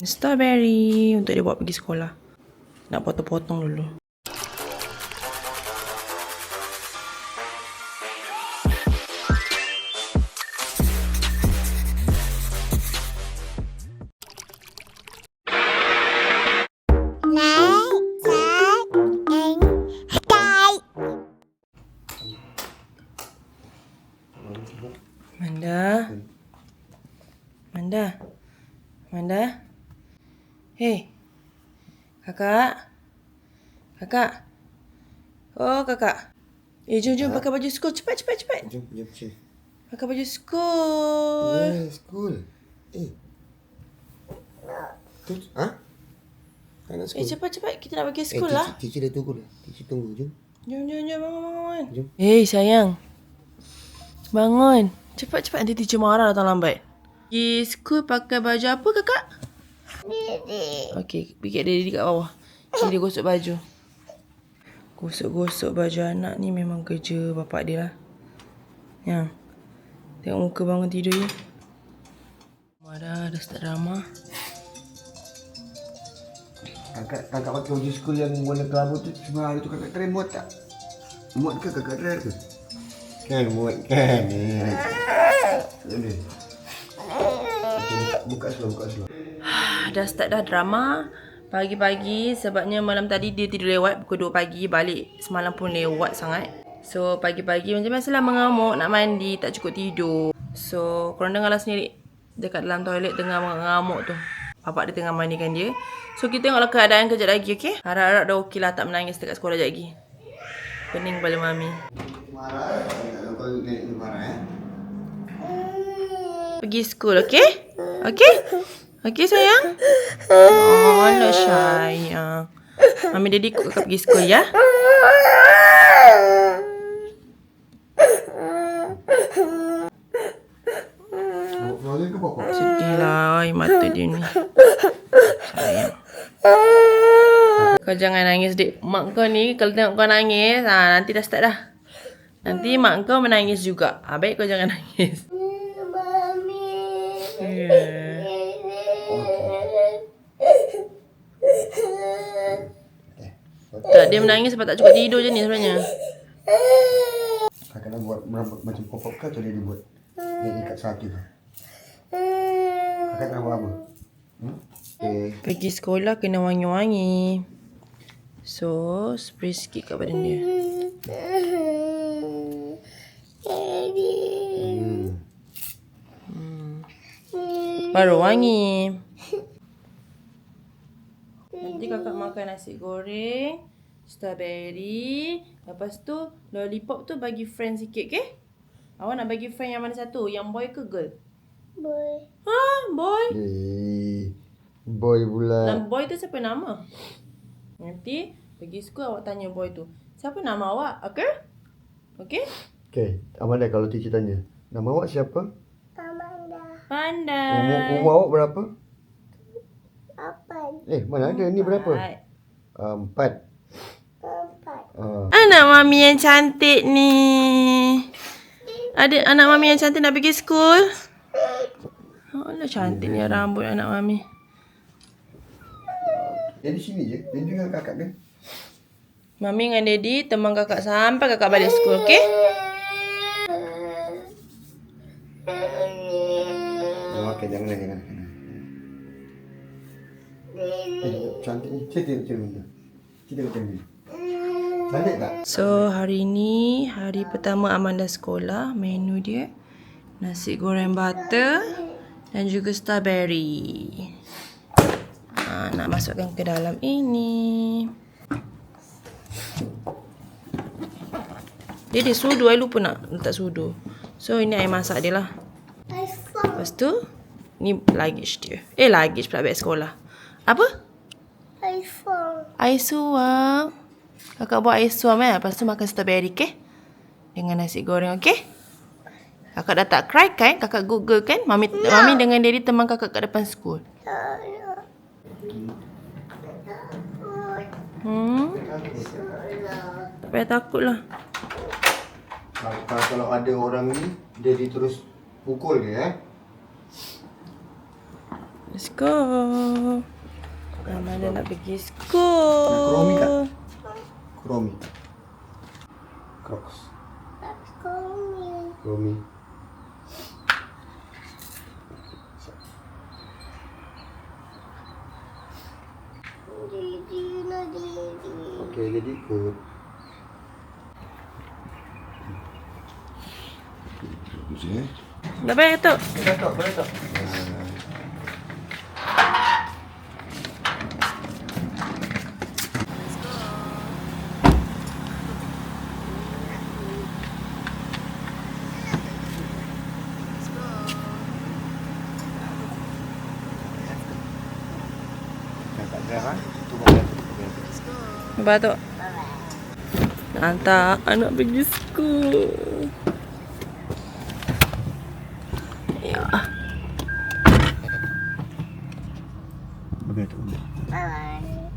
Strawberry untuk dia bawa pergi sekolah. Nak potong-potong dulu. Manda. Manda. Manda. Hei. Kakak. Kakak. Oh, kakak. Eh, jom, jom pakai baju sekolah. Cepat, cepat, cepat. Jom, jom, sini. Pakai baju sekolah. Yeah, school. Eh. Tu, ha? Tak nak Eh, school. cepat, cepat. Kita nak pergi Eh, sekolah lah. teacher, teacher dah tunggu dah. Teacher tunggu, jom. Jom, jom, jom. Bangun, bangun. Jom. Eh, sayang. Bangun. Cepat, cepat. Nanti teacher marah datang lambat. Pergi school pakai baju apa, kakak? Didi. Okey, pergi kat Didi kat bawah. Ni dia gosok baju. Gosok-gosok baju anak ni memang kerja bapak dia lah. Yang. Tengok muka bangun tidur je. Marah, dah start drama. Kakak, kakak pakai baju school yang warna kelabu tu sebab hari tu kakak try muat tak? Muat ke kakak try ke? Kan muat kan? Boleh. Okay, buka slow, buka slow. Dah start dah drama. Pagi-pagi sebabnya malam tadi dia tidur lewat pukul 2 pagi balik semalam pun lewat sangat. So pagi-pagi macam biasalah mengamuk nak mandi tak cukup tidur. So korang dengarlah sendiri dekat dalam toilet tengah mengamuk tu. Bapak dia tengah mandikan dia. So kita tengoklah keadaan kejap lagi okey? Harap-harap dah okey lah tak menangis dekat sekolah sekejap lagi. Pening kepala mami. Pergi school okey? Okey okey sayang? Oh alah sayang. Mami daddy ikut kakak pergi school ya? Marah ke pokok? Sedih lah Ay, mata dia ni. Sayang. Kau jangan nangis dik. Mak kau ni Kalau tengok kau nangis ha, Nanti dah start dah. Nanti mak kau menangis juga. Ha, Baik kau jangan nangis. Yeah. Tak dia menangis sebab tak cukup tidur je ni sebenarnya Kakak nak buat merambut macam pop-up ke atau dia dibuat yang ikat satu tu? Kakak nak buat apa? Hmm? Okay. Pergi sekolah kena wangi-wangi So Spray sikit kat badan dia Hmm. Baru wangi. Nanti kakak makan nasi goreng, strawberry. Lepas tu, lollipop tu bagi friend sikit, ke? Awak nak bagi friend yang mana satu? Yang boy ke girl? Boy. Ha, boy. Eh, boy pula. Dan boy tu siapa nama? Nanti pergi sekolah awak tanya boy tu. Siapa nama awak? Okay? Okay? Okay, Amanda kalau teacher tanya. Nama awak siapa? Amanda. Pandai. Umur, umur awak berapa? Apa? Eh, mana ada? Ni berapa? Empat. Uh, empat. Uh, Anak mami yang cantik ni. Ada anak mami yang cantik nak pergi school? Alah cantiknya rambut anak mami. dia di sini je. Dia dengan kakak dia. Mami dengan daddy teman kakak sampai kakak balik school, okey? Oh, okay, jangan jangan. Eh, cantik ni. Cerita macam mana? Cerita macam ni. Cantik tak? So, hari ni hari pertama Amanda sekolah. Menu dia nasi goreng butter dan juga strawberry. Ha, nak masukkan ke dalam ini. Dia dia sudu. I lupa nak letak sudu. So, ini air masak dia lah. iPhone. Lepas tu, ni luggage dia. Eh, luggage pula beg sekolah. Apa? iPhone. Air suam. Kakak buat air suam eh. Lepas tu makan strawberry, okay? Dengan nasi goreng, okay? Kakak dah tak cry kan? Kakak google kan? Mami, no. mami dengan daddy teman kakak kat depan school. Hmm? Tak payah takut lah. Kalau, kalau ada orang ni, dia di terus pukul dia eh. Let's go. Amanda nak pergi school. Nak tak? Kromi. Crocs. Me. Kromi. Didi. Okey, jadi ikut. Bagus eh. Dah baik tu. Boleh tak? Boleh tak? Kakak drive ah. Tu boleh. Nampak tu? Nak hantar anak pergi school. Ya. Okey, tu boleh. Bye.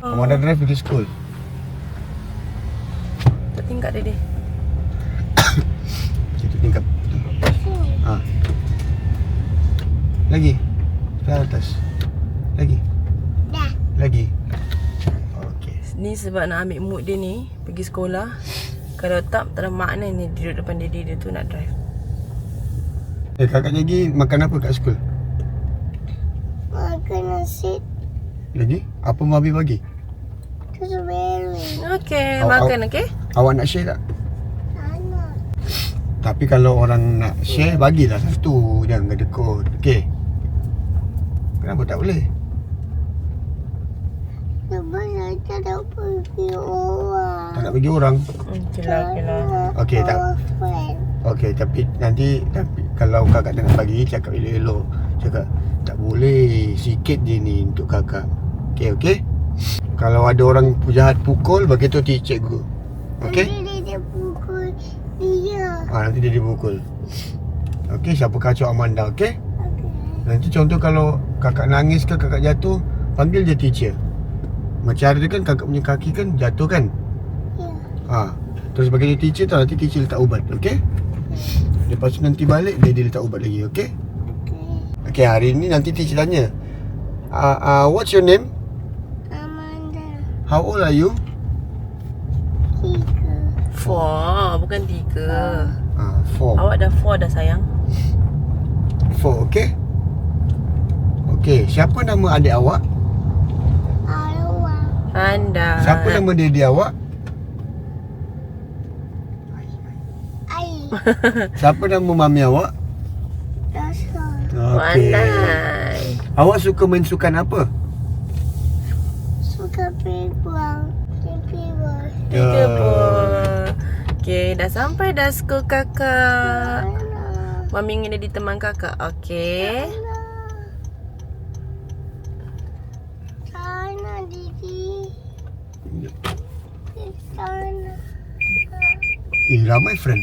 Amanda drive pergi school. Tak tingkat dia dia. Kita tingkap. Ha. Lagi. Sebelah atas. Lagi. Dah. Lagi. Okey. Ni sebab nak ambil mood dia ni pergi sekolah. Kalau tak, tak ada makna ni duduk depan diri dia tu nak drive. Eh, kakak lagi makan apa kat school? Makan nasi Lagi? Apa Mabi bagi? strawberry. Okey, makan okey? Awak nak share tak? Anak. Tapi kalau orang nak share, bagilah satu. Jangan kedekut. Okey? Kenapa tak boleh? Sebab saya tak nak pergi orang. Tak nak bagi orang? Okey lah, lah. Tak. Okey, tapi nanti tapi kalau kakak nak bagi, cakap elok-elok. Cakap, tak boleh. Sikit je ni untuk kakak. Okey, okey? Kalau ada orang jahat pukul, bagi tu cikgu. Okey? Nanti dia pukul dia. Ah, nanti dia dipukul. Okey, siapa kacau Amanda, okey? Okey. Nanti contoh kalau kakak nangis ke kakak jatuh, panggil je teacher. Macam hari tu kan kakak punya kaki kan jatuh kan? Ya. Ha. Terus bagi dia teacher tau, nanti teacher letak ubat, okey? Lepas tu nanti balik dia, dia letak ubat lagi, okey? Okey. Okey, hari ni nanti teacher tanya. Uh, uh, what's your name? Amanda. How old are you? Tiga. Four, bukan tiga. Ah, uh, four. Awak dah four dah sayang. Four, okey? Okey, siapa nama adik awak? Arwah. Anda. Siapa nama daddy awak? Ai. Siapa nama mami awak? Rasa. Okey. Awak suka main sukan apa? Suka. Peguang. Tiga pun. Okey, dah sampai dah school kakak. Mami ingin jadi teman kakak. Okey. Eh, ramai friend.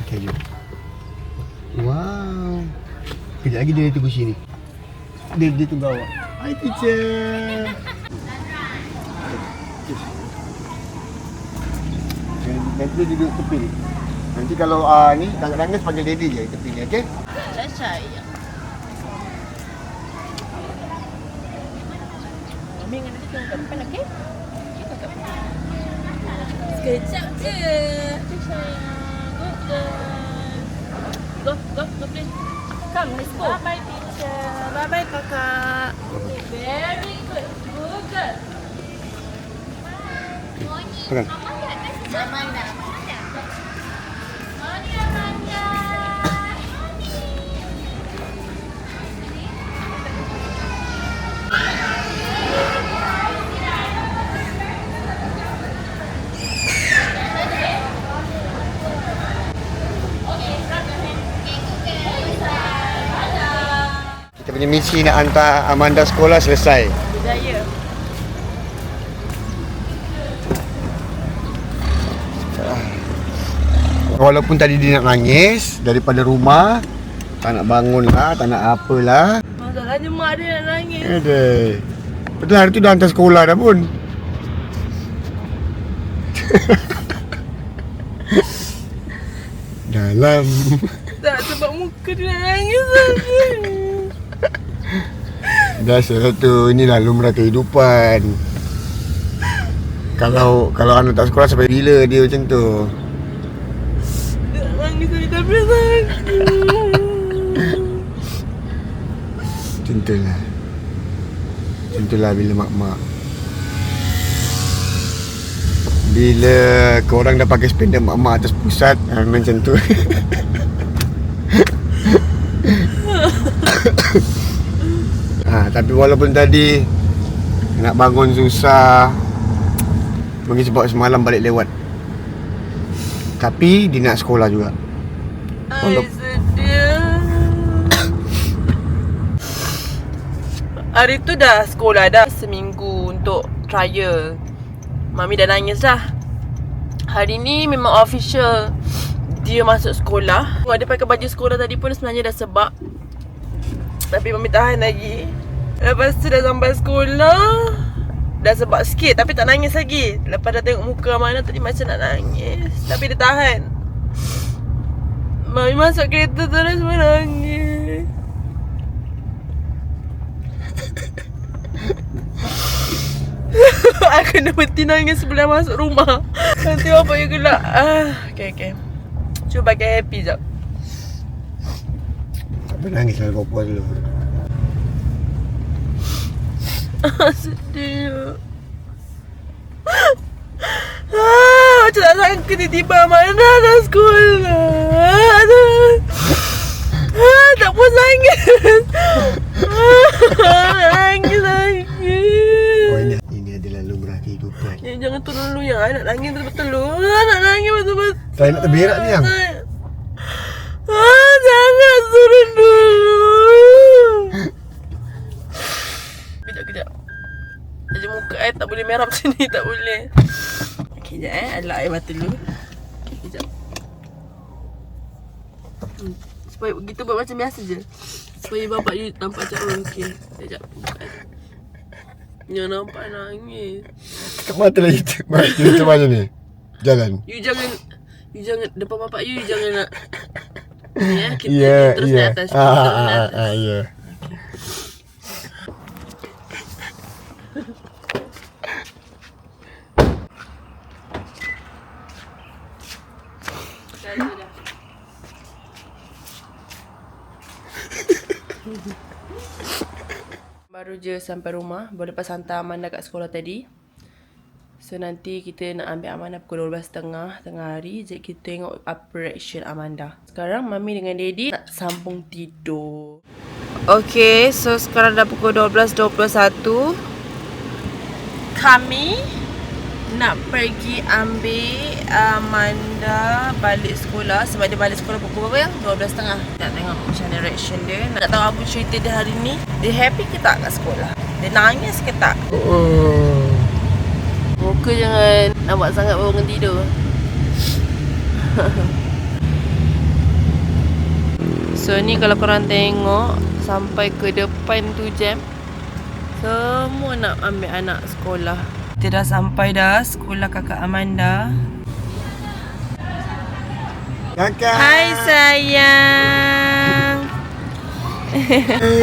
Okey, jom. Wow. Kejap lagi dia tunggu sini. Dia, dia tunggu awak. Hi, teacher. Nanti dia duduk tepi ni. Nanti kalau uh, ni, kakak nangis panggil daddy je tepi ni, okey? Dah sayang. Mami dengan dia tunggu kat depan, okey? Kita kat depan. Sekejap je. Tu sayang. Good girl. Go, go, go play. Come, let's go. Bye-bye, teacher. Bye-bye, kakak. Very good. Good girl. Pegang. Kita punya misi nak hantar Amanda sekolah selesai. Berjaya. Walaupun tadi dia nak nangis daripada rumah, tak nak bangun lah, tak nak apalah. Masalahnya mak dia nak nangis. Aduh. Betul hari tu dah hantar sekolah dah pun. Dalam Tak sebab muka dia nak nangis saja. Biasa tu. Inilah lumrah kehidupan. Kalau Kalau anak tak sekolah Sampai bila dia macam tu. Dia nak nangis saja tapi sakit. Macam tu lah. Macam tu lah bila mak-mak. Bila korang dah pakai spender mak-mak atas pusat ha, Macam tu ha, Tapi walaupun tadi Nak bangun susah Mungkin sebab semalam balik lewat Tapi dia nak sekolah juga sedih. Hari tu dah sekolah dah seminggu untuk trial. Mami dah nangis dah. Hari ni memang official dia masuk sekolah. Ada pakai baju sekolah tadi pun sebenarnya dah sebab. Tapi mami tahan lagi. Lepas tu dah sampai sekolah. Dah sebab sikit tapi tak nangis lagi. Lepas dah tengok muka mana tadi macam nak nangis. Tapi dia tahan. Mami masuk kereta terus menangis. Aku kena berhenti nangis sebelum masuk rumah. Nanti bapak you gelak. Ah, okay, okay. Cuba pakai happy jap. Tak pernah nangis lah puas dulu Sedih. Ah, macam tak sangka tiba-tiba mana dah sekolah. Aduh. Ah, tak puas nangis. Ah, nangis lagi. Oh ini Ini adalah lumrah kehidupan Ya, jangan turun dulu yang nak nangis betul-betul lu. Ah, nak nangis betul-betul. Saya nak terberak ni yang Ah, jangan turun dulu. Muka air tak boleh merah macam ni, tak boleh. Okey, kejap eh. Adalah air mata dulu. Okey, kejap. Hmm. Supaya kita buat macam biasa je. Supaya bapak you nampak macam oh, okey. Kejap. buka air. Yang nampak nangis. Kat mata lagi tu macam mana ni Jalan You jangan You jangan Depan bapak you You jangan nak eh Kita Ya terus ya naik atas Ah ah ah, ah ya Baru je sampai rumah Baru lepas hantar Amanda kat sekolah tadi. So nanti kita nak ambil Amanda pukul 12.30 Tengah hari Jadi kita tengok apa reaction Amanda. Sekarang Mami dengan Daddy nak sambung tidur. Okay so sekarang dah pukul 12.21 Kami nak pergi ambil Amanda balik sekolah sebab dia balik sekolah pukul berapa yang? 12.30 Nak tengok macam mana reaction dia Nak tahu apa cerita dia hari ni Dia happy ke tak kat sekolah? Dia nangis ke tak? Oh Muka jangan nampak sangat baru bangun tidur So ni kalau korang tengok Sampai ke depan tu jam Semua nak ambil anak sekolah Kita dah sampai dah Sekolah kakak Amanda Kakak Hai sayang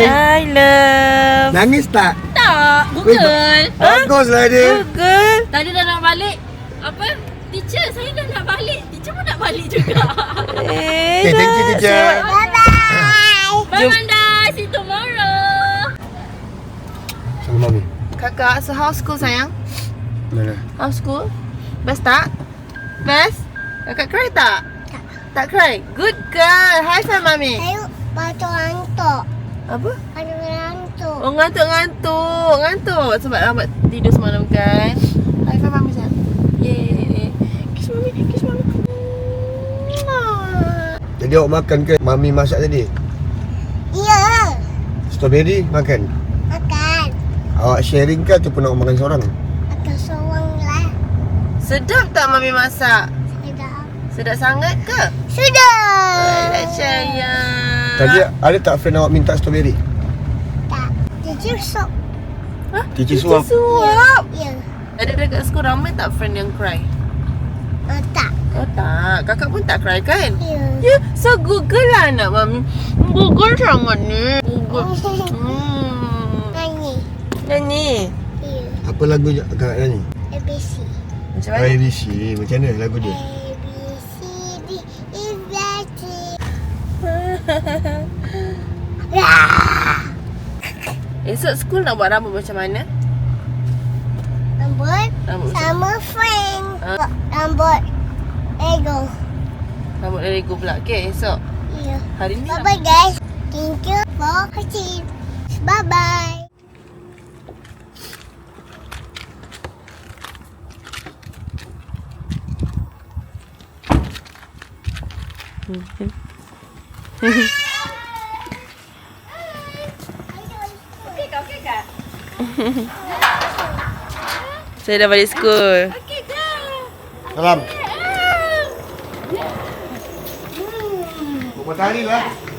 Hai love Nangis tak? Tak, Google. Baguslah dia Google Tadi dah nak balik. Apa? Teacher, saya dah nak balik. Teacher pun nak balik juga. Eh, Okay thank you teacher Bye, Manda. See you tomorrow. Sama mami Kakak, so how school sayang? Mana? How school? Best tak? Best? Kakak cry tak? Tak. Tak cry? Good girl. High five mami. Ayo, batu ngantuk. Apa? Batu ngantuk. Oh ngantuk-ngantuk. Ngantuk sebab lambat tidur semalam kan. High five mami sayang. Yeay. Kiss mami. Kiss mami. Jadi awak makan ke mami masak tadi? Ya, Strawberry makan? makan. Awak sharing ke ataupun awak makan seorang? Sedap tak mami masak? Sedap. Sedap sangat ke? Sudah. Alah sayang. Tadi ada tak friend awak minta strawberry? Tak. Jadi sok. Teacher suap Suap. Ya. Ada dekat sekolah ramai tak friend yang cry? Oh, tak. Oh tak, kakak pun tak cry kan? Ya. Ya, so Google lah anak mami. Google sangat ni. Google. Hmm. Nyanyi. Nyanyi. Ya. Apa lagu kakak nyanyi? ABC. Macam mana? ABC. Macam mana lagu dia? A, B, C, D, F, G. Esok school nak buat rambut macam mana? Rambut Rambut sama friend. Ah. Rambut Lego. Rambut dari Lego pula. Okay, esok. Ya. Hari ni Bye bye guys. Thank you for watching. Bye bye. Okey kak, okey kak. Saya dah balik school. Okey kak. Salam. Buat matahari lah.